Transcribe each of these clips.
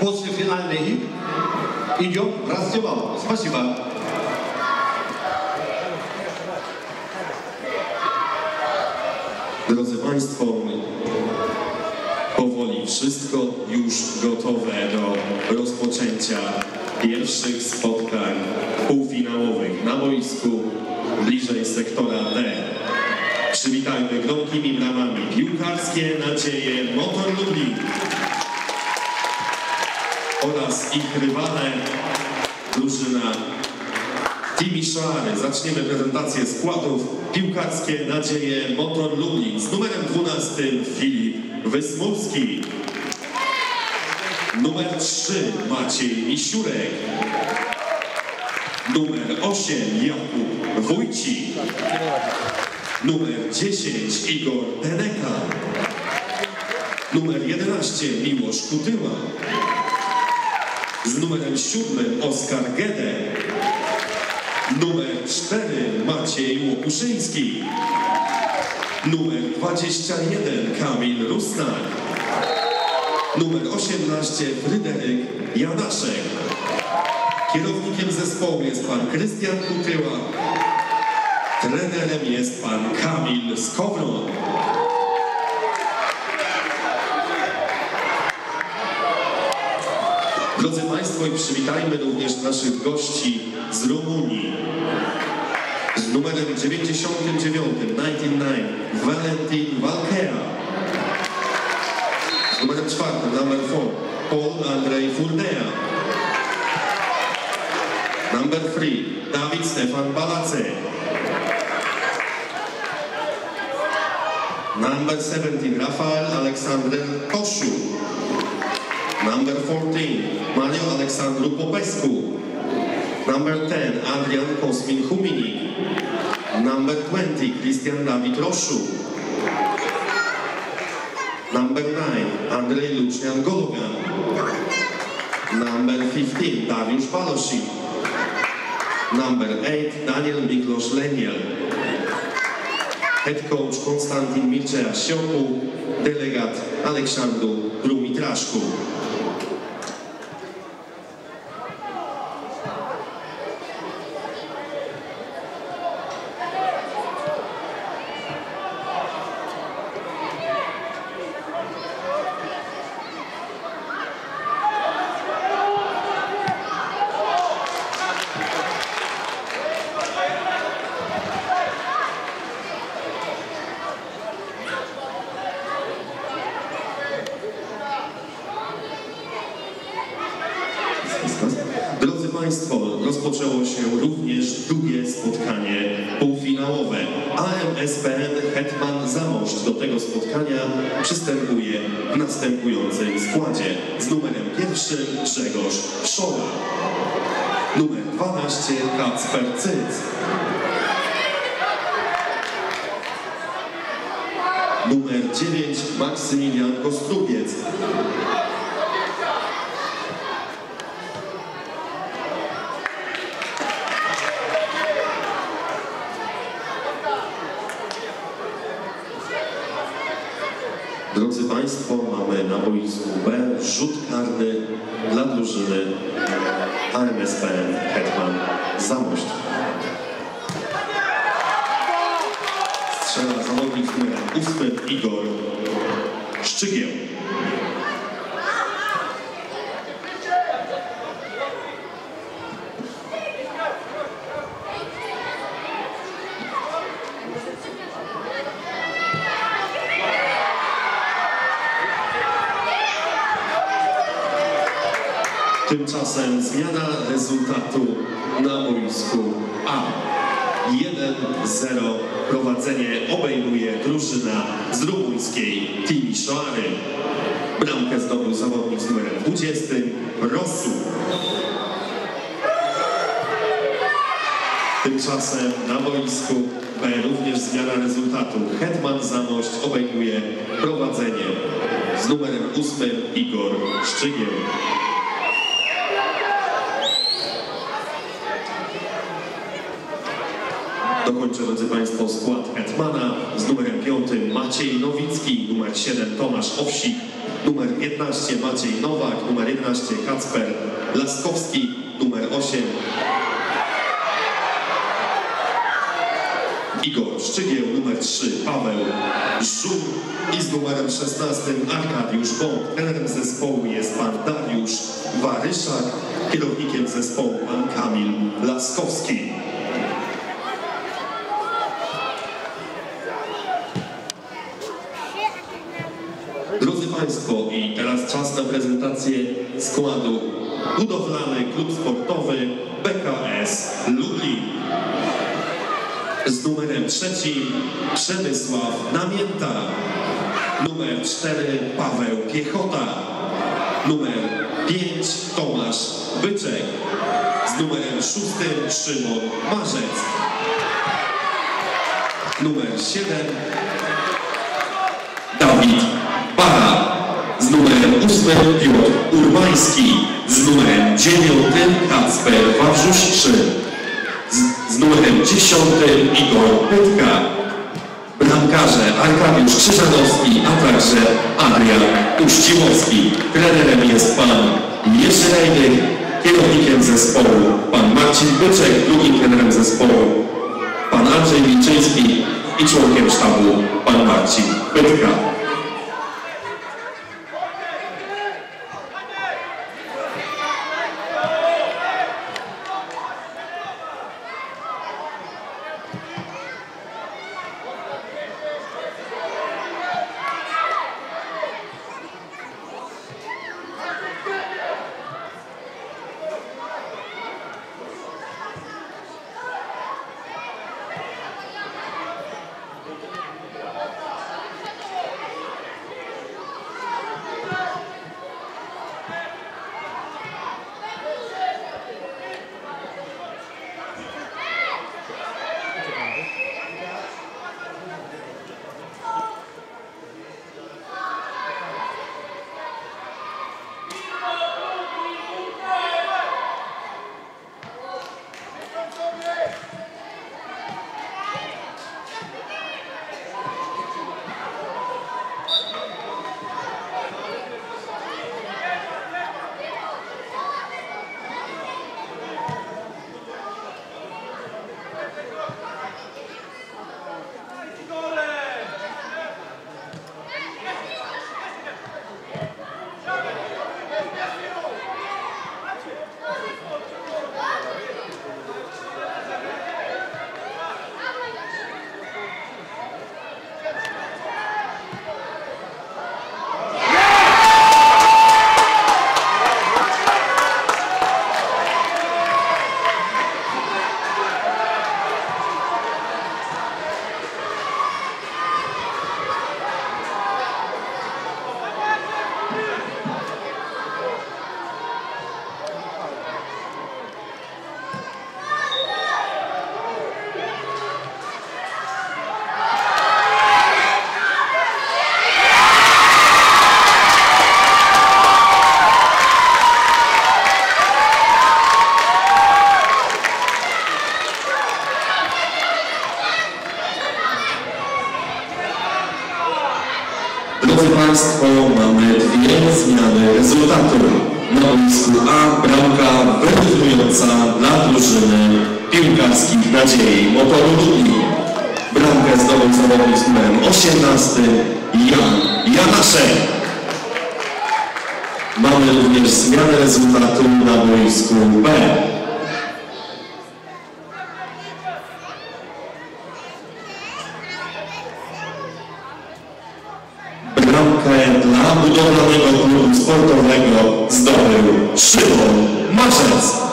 После финальный хит идем в раздевалку. Спасибо. Drodzy Państwo, powoli wszystko już gotowe do rozpoczęcia pierwszych spotkań półfinałowych na boisku bliżej sektora D. Przywitajmy gromkimi bramami piłkarskie nadzieje Motor Lublin oraz ich rywale drużyna Timisoary. Zaczniemy prezentację składów. Piłkarskie nadzieje Motor Lublin z numerem 12 Filip Wysmulski. Numer 3 Maciej Misiurek. Numer 8 Jakub Wójcik. Numer 10 Igor Deneka. Numer 11 Miłosz Kutyła. Z numerem 7 Oskar Gede. Numer 4 Maciej Łokuszyński. Numer 21 Kamil Rusnak. Numer 18 Fryderyk Janaszek. Kierownikiem zespołu jest pan Krystian Kutyła. Trenerem jest pan Kamil Skowron. Drodzy Państwo, i przywitajmy również naszych gości z Rumunii. Z numerem 99, 99, Valentin Valkea. Z numerem 4, number 4, Paul Andrzej Furdea. Number 3, Dawid Stefan Balace. Number 17, Rafael Aleksander Koszu. Number 14, Mario Aleksandru Popescu. Number 10, Adrian Kosmin Huminik. Number 20, Christian David Roszu. Number 9, Andrzej Lucznian Gologan. Number 15, Dariusz Palosik. Number 8, Daniel Miklos Leniel. Head coach Konstantin Mircea Sioku, delegat Aleksandru Brumitraszku. Drodzy Państwo, rozpoczęło się również drugie spotkanie półfinałowe. AMSPN Hetman Zamość do tego spotkania przystępuje w następującym składzie. Z numerem pierwszym Grzegorz Szoła. Numer 12 Kacper Cyc. Numer 9 Maksymilian Kostrubiec. Drodzy Państwo, mamy na boisku B rzut karny dla drużyny AMSPN Hetman Zamość. Strzela zawodnik z numerem 8 Igor Szczygieł. Tymczasem zmiana rezultatu na boisku A. 1-0 prowadzenie obejmuje drużyna z rumuńskiej Timisoary. Bramkę zdobył zawodnik z numerem 20 Rosu. Tymczasem na boisku B również zmiana rezultatu. Hetman Zamość obejmuje prowadzenie z numerem 8 Igor Szczygieł. Dokończę, drodzy Państwo, skład Hetmana z numerem 5 Maciej Nowicki, numer 7 Tomasz Owsik, numer 15 Maciej Nowak, numer 11 Kacper Laskowski, numer 8 Igor Szczygieł, numer 3 Paweł Żur i z numerem 16 Arkadiusz Bąk. Trenerem zespołu jest pan Dariusz Waryszak, kierownikiem zespołu pan Kamil Laskowski. Drodzy Państwo, i teraz czas na prezentację składu budowlany klub sportowy BKS Lublin. Z numerem trzecim Przemysław Namięta. Numer cztery Paweł Piechota. Numer pięć Tomasz Byczek. Z numerem szóstym Szymon Marzec. Numer siedem Dawid Bara. Z numerem ósmym Piotr Urbański. Z numerem dziewiątym Kacper Wawrzuszczy. Z, z numerem 10 Igor Pytka. Bramkarze Arkadiusz Krzyżanowski, a także Adrian Uściłowski. Trenerem jest pan Jerzy Rejny, kierownikiem zespołu pan Marcin Byczek, drugim trenerem zespołu pan Andrzej Wilczyński i członkiem sztabu pan Marcin Pytka. Drodzy Państwo, mamy dwie zmiany rezultatu. Na boisku A bramka wyrównująca dla drużyny piłkarskich nadziei Motoru. Bramkę zdobył zawodnik z numerem 18 Jan Janaszek. Mamy również zmianę rezultatu na boisku B. Bramkę dla budowlanego klubu sportowego zdobył Szymon Marzec.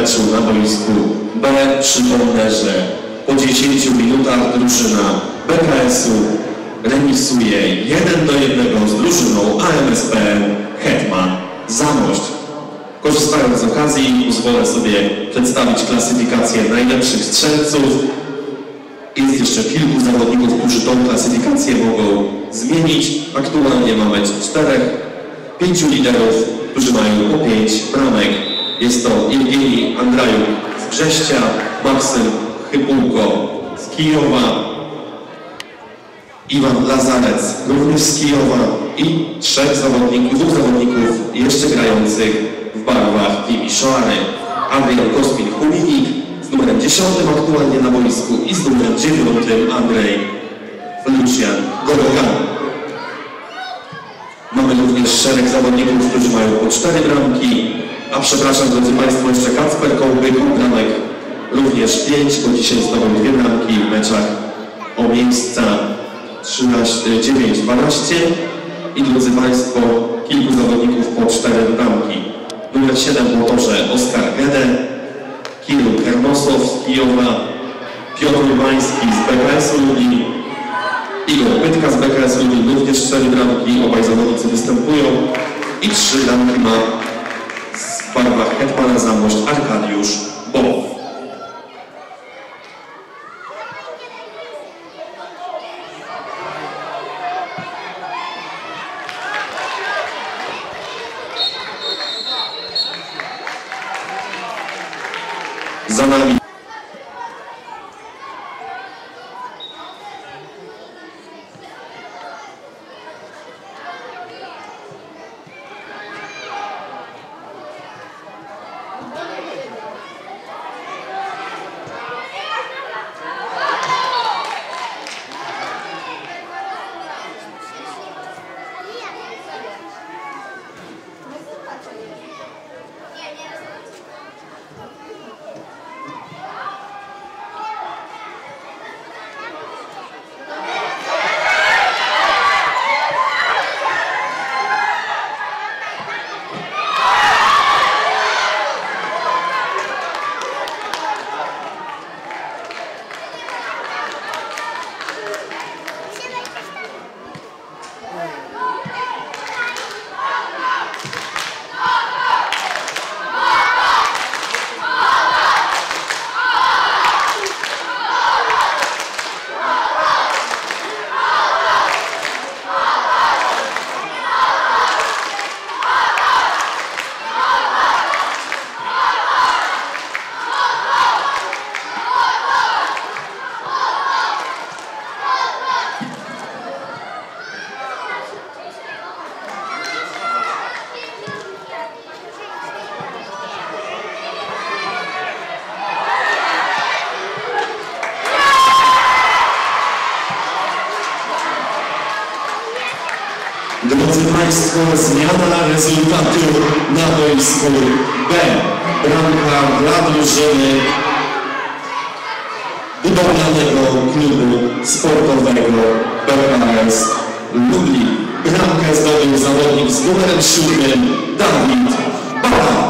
Meczu na boisku B. Przypomnę, że po 10 minutach drużyna BKS-u remisuje 1 do 1 z drużyną AMSP Hetman Zamość. Korzystając z okazji pozwolę sobie przedstawić klasyfikację najlepszych strzelców. Jest jeszcze kilku zawodników, którzy tą klasyfikację mogą zmienić. Aktualnie mamy czterech, pięciu liderów, którzy mają po pięć bramek. Jest to Jewgeni Andrajuk z Brześcia, Maksym Chybułko z Kijowa, Iwan Lazarec również z Kijowa i trzech zawodników, dwóch zawodników jeszcze grających w barwach Timisoary. Adrian Kospin-Hulinik z numerem 10 aktualnie na boisku i z numerem 9 Andrzej Lucian Gorogan. Mamy również szereg zawodników, którzy mają po 4 bramki, a przepraszam drodzy Państwo, jeszcze Kacper Kołbyk, bramek również 5, bo dzisiaj zdobył dwie bramki w meczach o miejsca 13, 9, 12 i drodzy Państwo, kilku zawodników po 4 bramki. Numer 7 w motorze Oskar Gede, Kirill Hermosow z Kijowa, Piotr Urbański z BKS Lublin, Igor Pytka z BKS Lublin, również 4 bramki, obaj zawodnicy występują i 3 bramki ma w barwach Hetmana Zamość Arkadiusz Bow. Za nami Drodzy Państwo, zmiana rezultatu na boisku B. Bramka dla drużyny budowlanego klubu sportowego BKS Lublin. Bramkę zdobył zawodnik z numerem 7 Dawid Bala.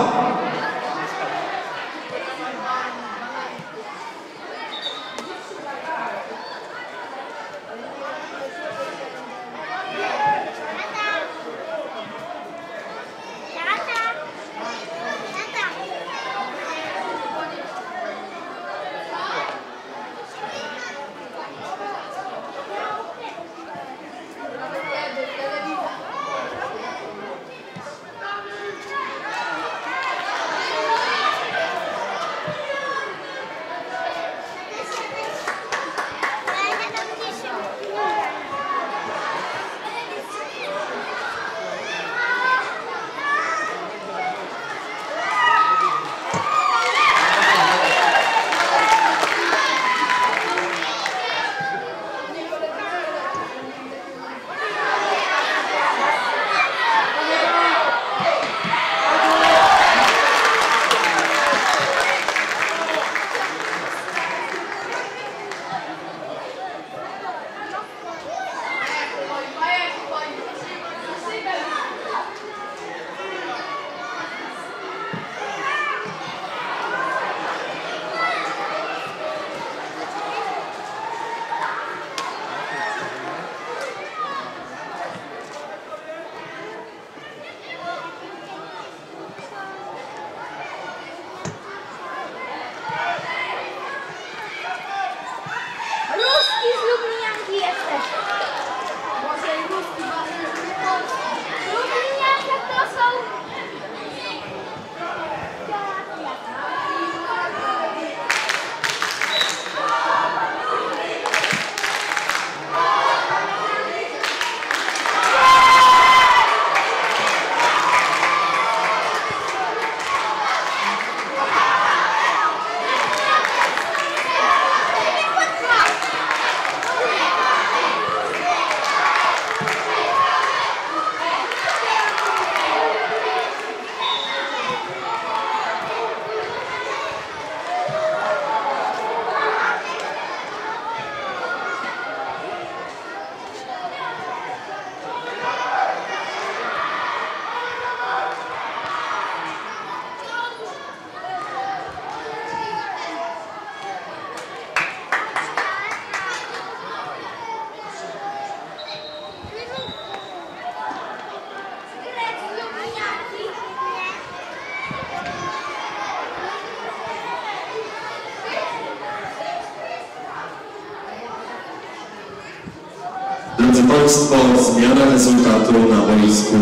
Zmiana rezultatu na boisku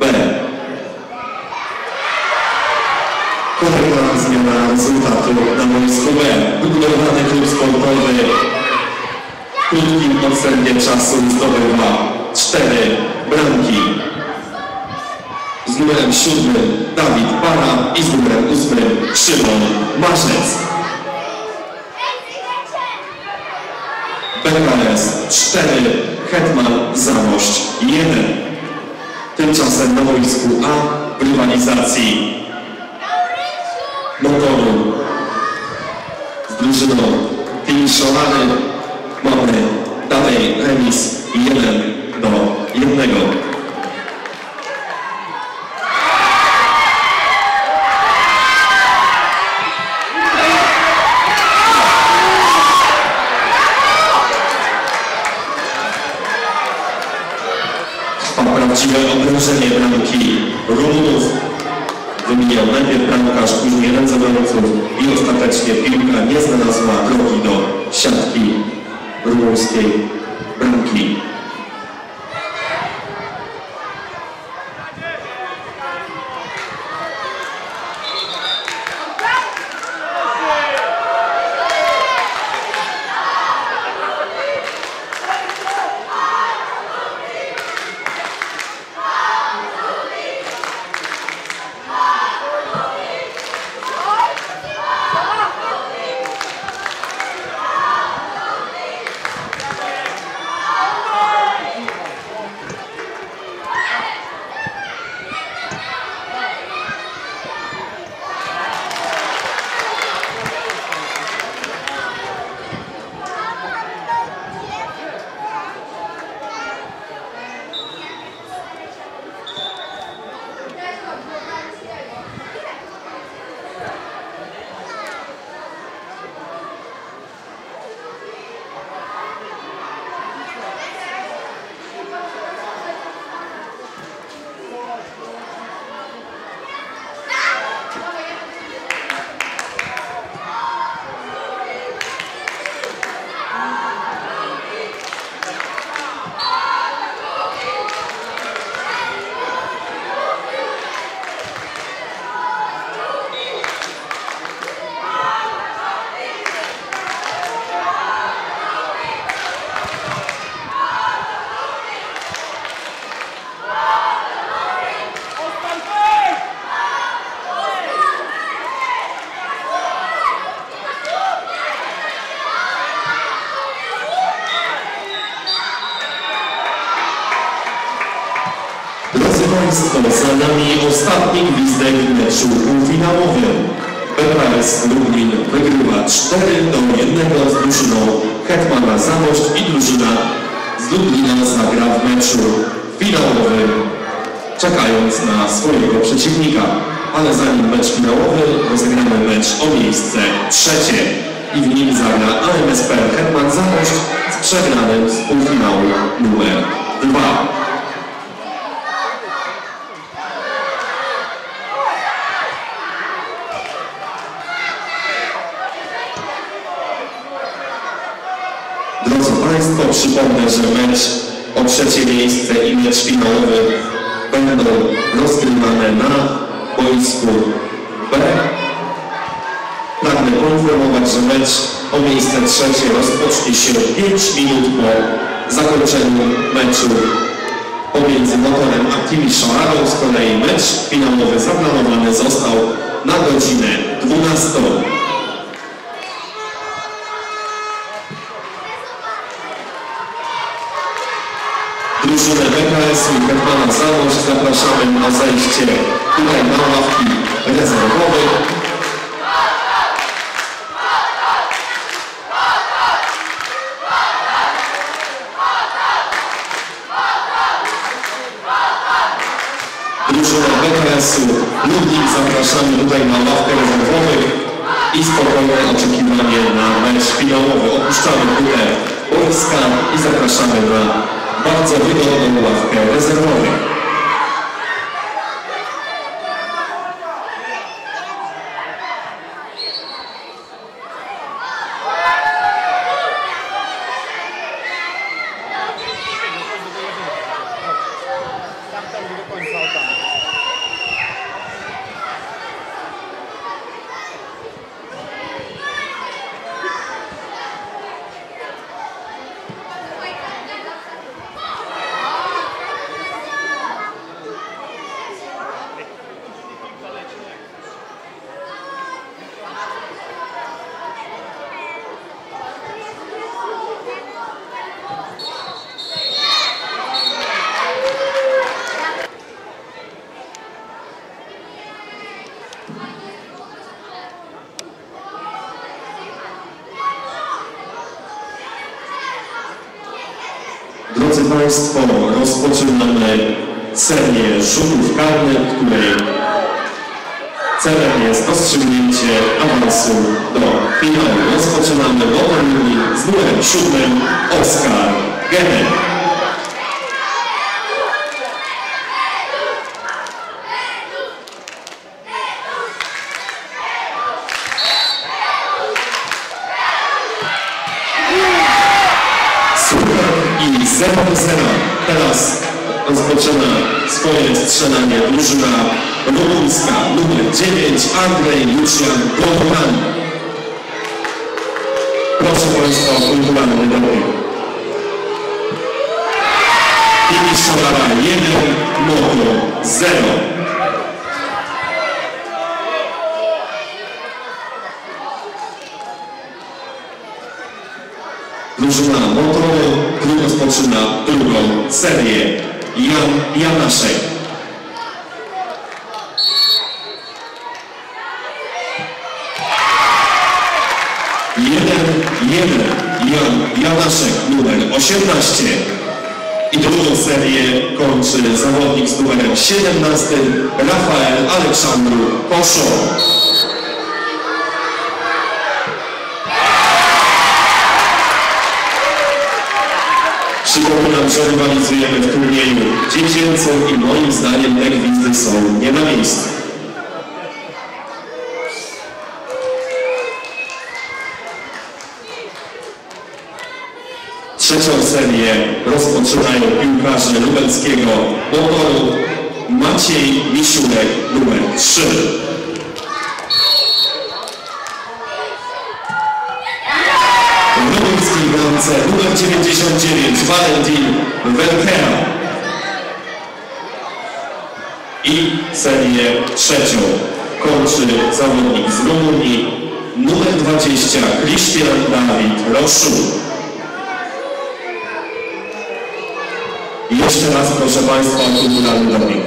B. Kolejna zmiana rezultatu na boisku B. Budowany klub sportowy krótkim odstępie czasu zdobywa cztery bramki. Z numerem siódmym Dawid Para i z numerem ósmym Szymon Marzec. BKS 4, Hetman Zamość 1. Tymczasem na boisku A w rywalizacji motoru z drużyną finiszowany mamy dalej remis 1 do 1. obrężenie bramki Rumunów. Wymieniał najpierw bramkarz, później jeden z i ostatecznie piłka nie znalazła drogi do siatki rumuńskiej bramki. W meczu półfinałowym. BKS Lublin wygrywa 4 do 1 z drużyną Hetmana Zamość i drużyna z Lublina zagra w meczu finałowym, czekając na swojego przeciwnika. Ale zanim mecz finałowy, rozegramy mecz o miejsce trzecie i w nim zagra AMSP Hetman Zamość z przegranym z półfinału numer 2. Drodzy Państwo, mecz o trzecie miejsce i mecz finałowy będą rozgrywane na boisku B. Pragnę poinformować, że mecz o miejsce trzecie rozpocznie się 5 minut po zakończeniu meczu pomiędzy motorem Activi Szaradą. Z kolei mecz finałowy zaplanowany został na godzinę 12. drużynę BKS-u i Hetmana Zamość zapraszamy na zejście tutaj na ławki rezerwowe. Drużynę BKS-u Ludwik zapraszamy tutaj na ławkę rezerwowych i spokojne oczekiwanie na mecz finałowy. Opuszczamy tutaj boiska i zapraszamy na bardzo wygodną ławkę rezerwowych. Państwo, rozpoczynamy serię rzutów karnych, której celem jest rozstrzygnięcie awansu do finału. Rozpoczynamy motorami z numerem siódmym Oskar Genek. Super i 0 do 0. Teraz rozpoczyna swoje strzelanie drużyna rumuńska numer 9 Andrzej Lucian Goran. Proszę Państwa o kulturalny doping. Finish Solara 1, Moto 0. Drużyna który rozpoczyna drugą serię. Jan Janaszek. Jeden, jeden, Jan Janaszek, numer 18. I drugą serię kończy zawodnik z numerem 17, Rafael Aleksandru Koszo. Przypominam, że rywalizujemy w turnieju dziecięcym i moim zdaniem te są nie na miejscu. Trzecią serię rozpoczynają piłkarze lubelskiego motoru Maciej Misiurek numer 3. W lubelskiej bramce numer 99 Valentin Welkera. I serię trzecią kończy zawodnik z Rumunii numer 20 Christian Dawid Roszu. I jeszcze raz proszę Państwa o kulturalny doping.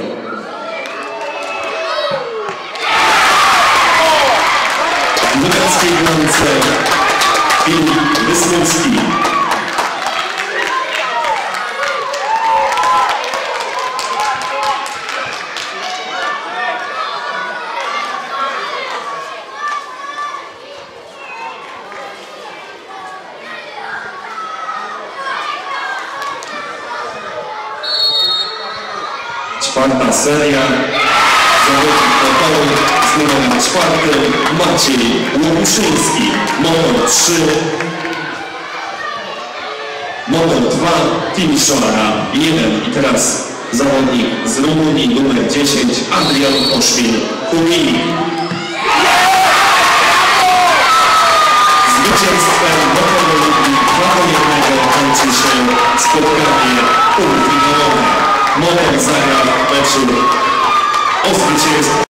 Czwarta seria. Zawodnik motoru z numerem czwartym Maciej Łobuszyński. Motor 3. Motor 2. Timisoara 1. I teraz zawodnik z Rumunii numer 10 Adrian Oszwin Kumili. Zwycięstwem motoru Lublin 2 do 1 kończy się spotkanie półfinałowe. Motor zagra meczu o zwycięstwo